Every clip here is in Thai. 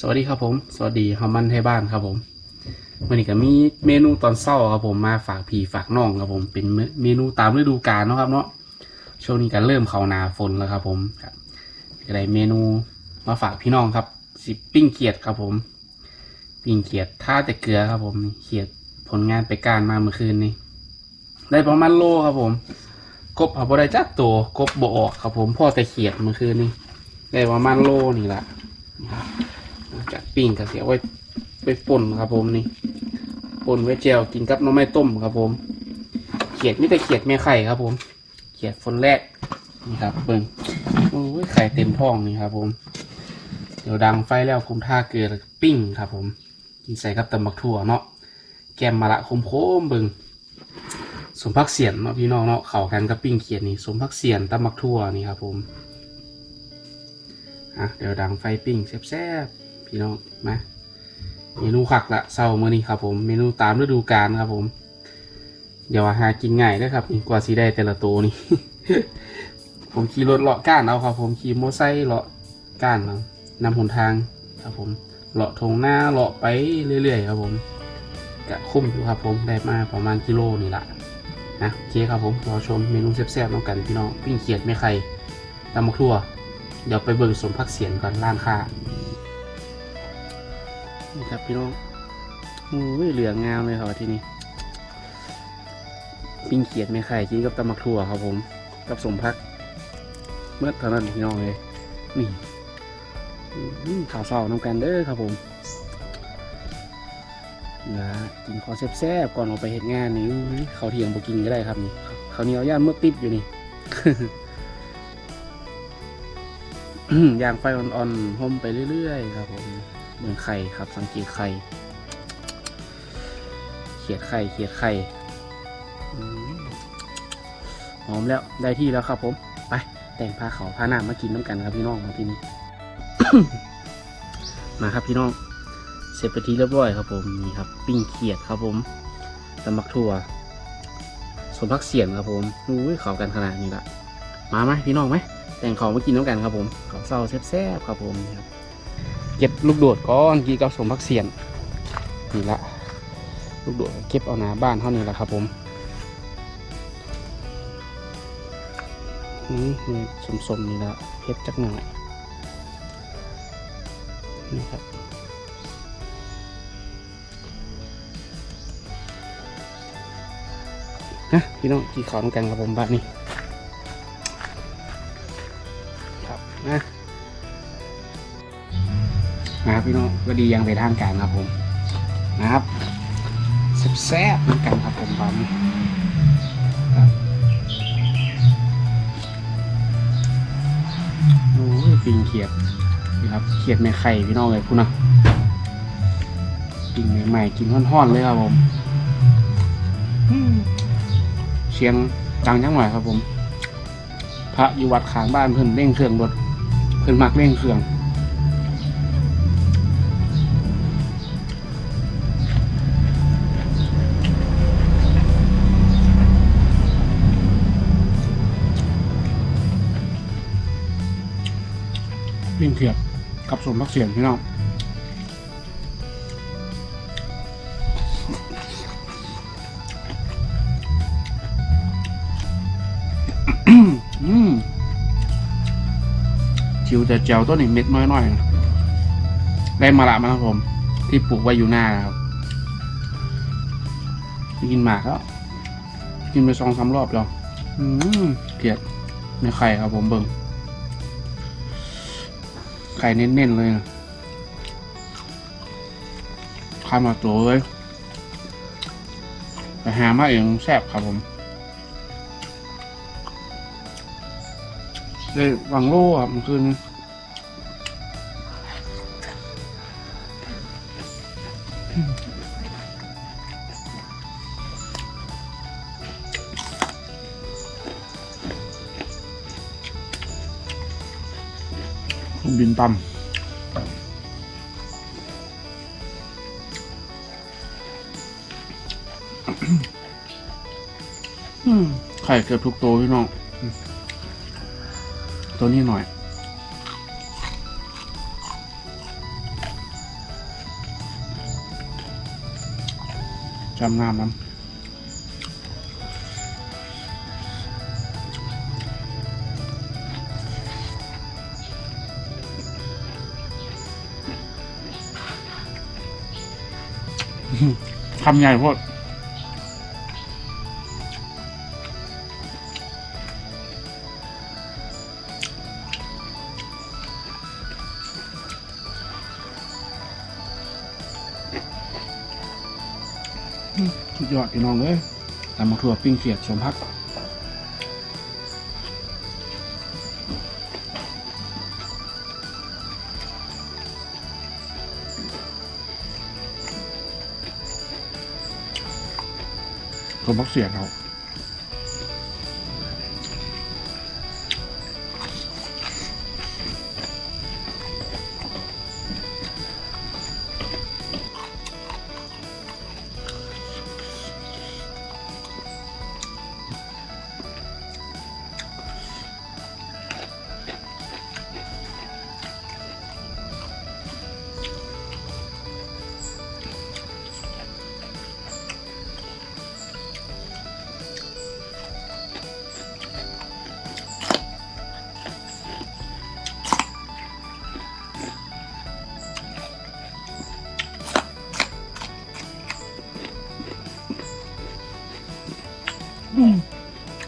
สวัสดีครับผม สวัสดีฮามันไทยบ้านครับผมวันนี้ก็มีเมนูตอนเช้าครับผมมาฝากพี่ฝากน้องครับผมเป็นเมนูตามฤดูกาลนะครับเนาะช่วงนี้ก็เริ่มเข้านาฝนแล้วครับผมครับก็ได้เมนูมาฝากพี่น้องครับสิปิ้งเขียดครับผม ปิ้งเขียดท่าแต่เกลือครับผมเขียดผลงานไปการมาเมื่อคืนนี้ได้ประมาณโลครับผม กบหาบ่ได้จักตัวกบบ่ออกครับผมพ่อแต่เขียดเมื่อคืนนี้ได้ประมาณโลนี่แหละ กปิ้งก็เสียไว้ไปป่นครับผมนี่ป่นไว้แจวกินกับน้ำไม้ต้มครับผม เขียดไม่แต่เขียดแม่ไข่ครับ ผม เขียดฝนแรกนี่ครับเบิ่งโอ้ยไข่เต็มท้องนี่ครับ ผม เดี๋ยวดังไฟแล้วผมท่าเกลือปิ้งครับ ผม กินใส่กับตำบักถั่วเนาะแกมมะละคมโคมเบิ่งสมพักเสียนเนาะพี่น้องเนาะเข้ากันกับปิ้งเขียดนี่สมพักเสียนตำมักทั่วนี่ครับ ผมอะเดี๋ยวดังไฟปิ้งแซ่บ พี่น้องมาเมนูขักละเศร้ามื่อนี้ครับผมเมนูตามฤดูกาลครับผมเดี๋ยวหากินง่ายเด้อครับกว่าสีได้แต่ละตัวนี่ ผมขี่รถเลาะก้านเอาครับ ผมขี่มอไซค์เลาะก้านเอานำหนทางครับผมเลาะทงหน้าเลาะไปเรื่อยๆครับผมกะคุ้มอยู่ครับผมได้มาประมาณกิโลนี่ละนะโอเคครับผมรอชมเมนูแซ่บๆน้องกันพี่น้องปิ้งเขียดไม่ไข่ตำมะครัวเดี๋ยวไปเบิ่งสมพักเสียนก่อนร้านค้า นี่ครับพี่น้องอุ้ยเหลืองงามเลยครับที่นี่ปิ้งเขียดไม่ไข่กินกับตำมะครัวครับผม กับสมพัก เมื่อเท่านั้นพี่น้องเลยนี่ข่าวเศร้าน้องกันเด้อครับผมนะกินขอแซ่บๆก่อนออกไปเห็ดงานนี้เขาเทียงบ่กินก็ได้ครับนี่เขาเหนียวย่างเมื่อติดอยู่นี่ย่างไฟอ่อนๆห่มไปเรื่อยๆครับผม เหมือนไข่ครับ สังเกตไข่ เขียดไข่ เขียดไข่หอมแล้วได้ที่แล้วครับผม ไป แต่งผ้าเขาวผ้าหน้ามากินน้ำกันครับพี่น้องมาที่นี่มาครับพี่น้อง เสร็จไปทีเรียบร้อยครับผมนี่ครับ ปิ้งเขียดครับผมตำบักถั่วสมพักเสียนครับผมอุ้ยเข้ากันขนาดนี้ละมาไหมพี่น้องไหมแต่งของมากินน้ำกันครับผมของเศร้าแซ่บๆครับผมนี่ครับ เก็บลูกโดดก่อนกีกับสมพักเสียนนี่ละลูกโดดเก็บเอาหนาบ้านเท่านี้แหละครับผมนี่มีสมๆนี่ละเพ็ดจักหน่อยนี่ครับนะพี่น้องกี่ขาวน้ำกันครับผมบ้านนี้ มาพี่น้องก็ดียังไปทางการครับผมนะครับแซ่บๆเหมือนกันครับผมบ้านนี้ครับโอ้ยปิงเขียดนี่ครับเขียดในไข่พี่น้องเลยคุณนะปิงใหม่ๆกินห่อนๆเลยครับผมเสียงดังจังหน่อยครับผม พระอยู่วัดขางบ้านเพิ่นเร่งเครื่องรถเพิ่นมักเร่งเครื่อง วิ่งเทียบกับสมพักเสียงพี่น้องอืมจิวแต่เจียวต้นนี้เม็ดน้อยๆนะได้มาละมาครับผม ที่ปลูกไว้อยู่หน้านะครับกินหมากแล้วกินไปสองสามรอบแล้วเกลียดไม่ไข่ครับผมเบิ่ง ไข่เน้นๆเลยนะข้ามาตัวเลยไปหามาเองแซ่บครับผมเด้วางโล่ครับมันคือ ลูกดินตำไข่เกือบทุกตัวพี่น้อง ตัวนี้หน่อยจำงามน้ำ คำใหญ่พดสุดยอดพี่น้องเลยตำมะถั่วปิ้งเขียดสมพัก ตัวบักเสียงเขา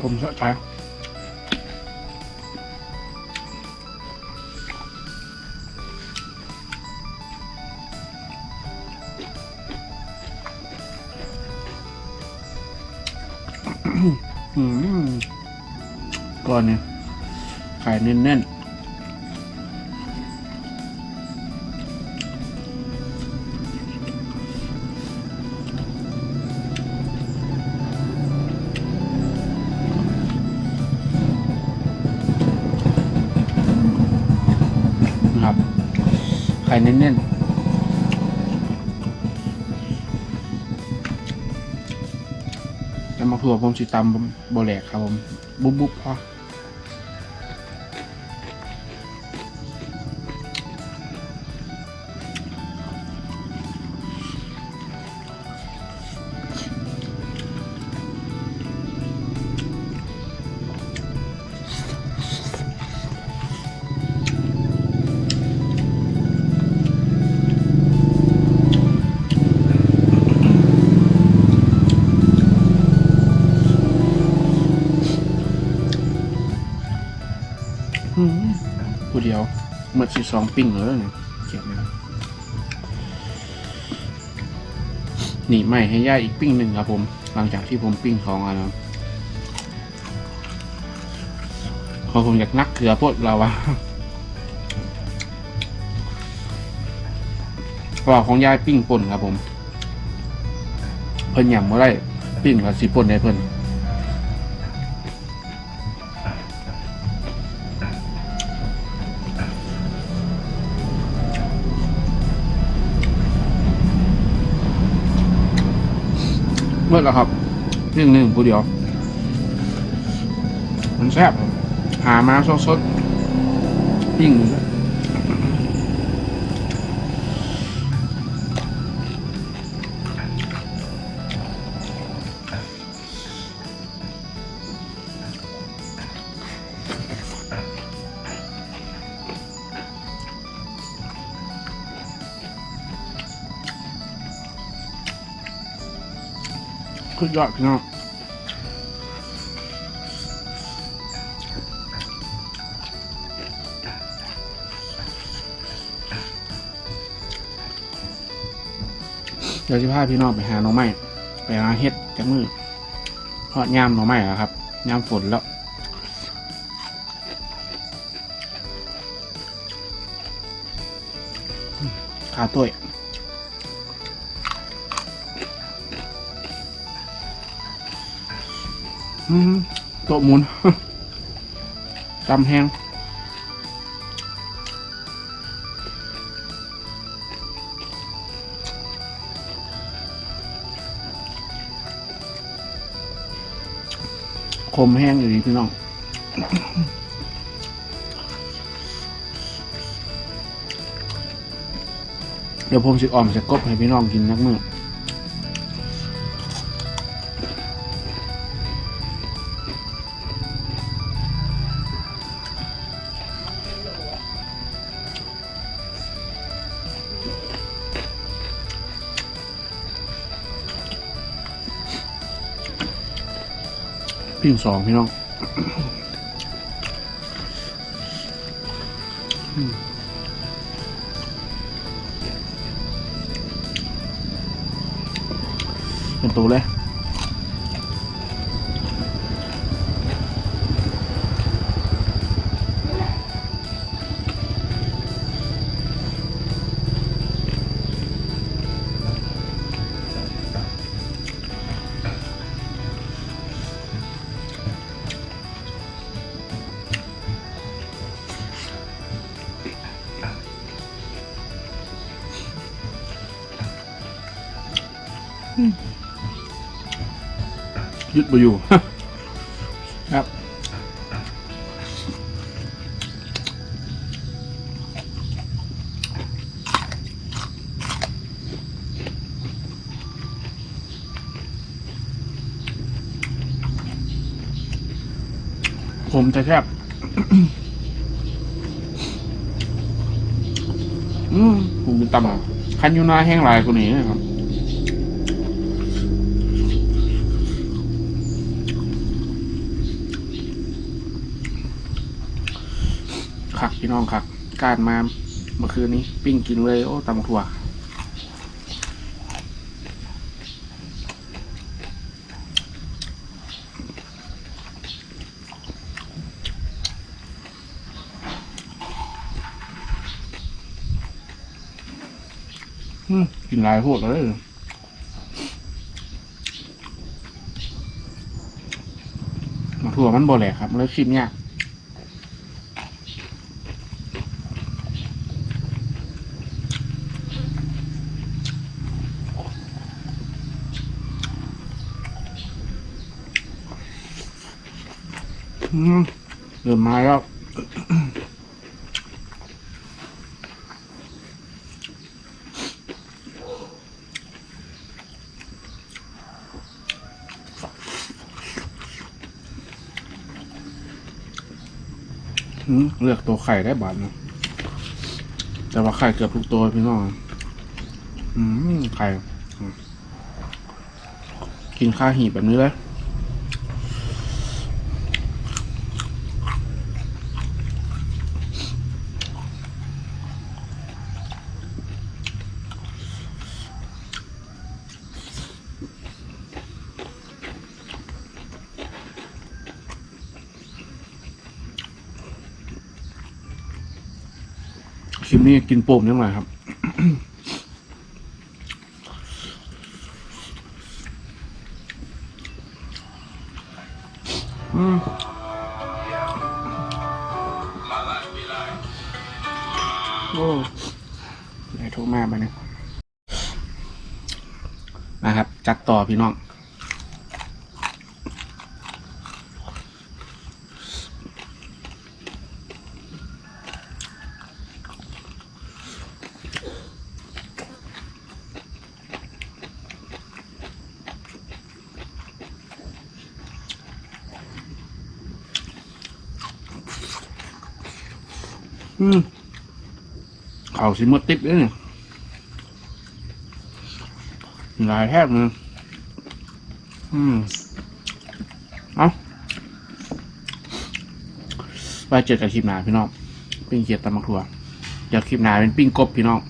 ผมสะใจอืมก่อนเนี่ยไข่แน่นๆ ข่แน่นๆแล้วมาครัวผมสิตำบ่แหลกครับผม บุ๊บบุ๊บพอ ผู้เดียวเมื่อสิสองปิ้งเลยเนี่ยเก็บเลยหนีใหม่ให้ย่าอีกปิ้งหนึ่งครับผม หลังจากที่ผมปิ้งของอันนั้นพอผมอยากนักเขือพวกเราอะปลอกของยายปิ้งป่นครับผม เพิ่นหยำมาได้ปิ้งกับสีป่นได้เพิ่น มื่อแล้วครับเรื่องหนึ่งผู้เดียว มันแซ่บหามาสดๆปิ้ง สุดยอดพี่น้องเดี๋ยวจะพาพี่น้องไปหาหน่อไม้ไปหาเห็ดจากมือเพราะยามหน่อไม้แล้วครับยามฝนแล้วขาตัว โต๊ะหมุนตำแห้งคมแห้งอยู่ดีพี่น้องเดี๋ยวผมสิออมจะกบให้พี่น้องกินนักมือ พิ้งสองพี่น้องเป็นตัวเลย ยึดไปอยู่ครับผมจะแคบอืมผมเป็นตำอะคันอยูหนาแห้งลายกว่านี้นะครับ คักพี่น้องคักการมาเมื่อคืนนี้ปิ้งกินเลยโอ้ตำถั่วอืมกินหลายโหดเลยมาถั่วมันบ่แหลกครับเลยชิมยากืมเริ่มมาแล้วเลือกตัวไข่ได้บาทนะแต่ว่าไข่เกือบทุกตัวพี่น้อง อืมไข่ กินข้าวหีบแบบนี้เลย คลิปนี้กินโป่มยังไงครับ อืมโอ้ได้โทรมาไปเนี่ยนะครับ จัดต่อพี่น้อง สิมดติบเลยเนี่ยหลายแทบเลยอืมเอาไปเจอกันคลิปหน้าพี่น้อง ปิ้งเขียดตำมะครัว เดี๋ยวคลิปหน้าเป็นปิ้งกบพี่น้อง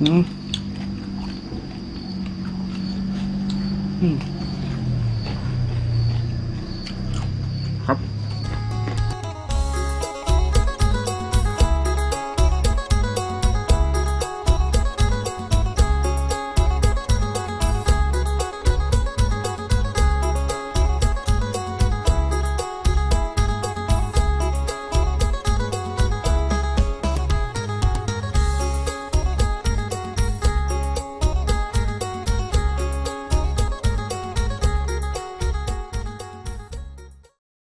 อืมอืม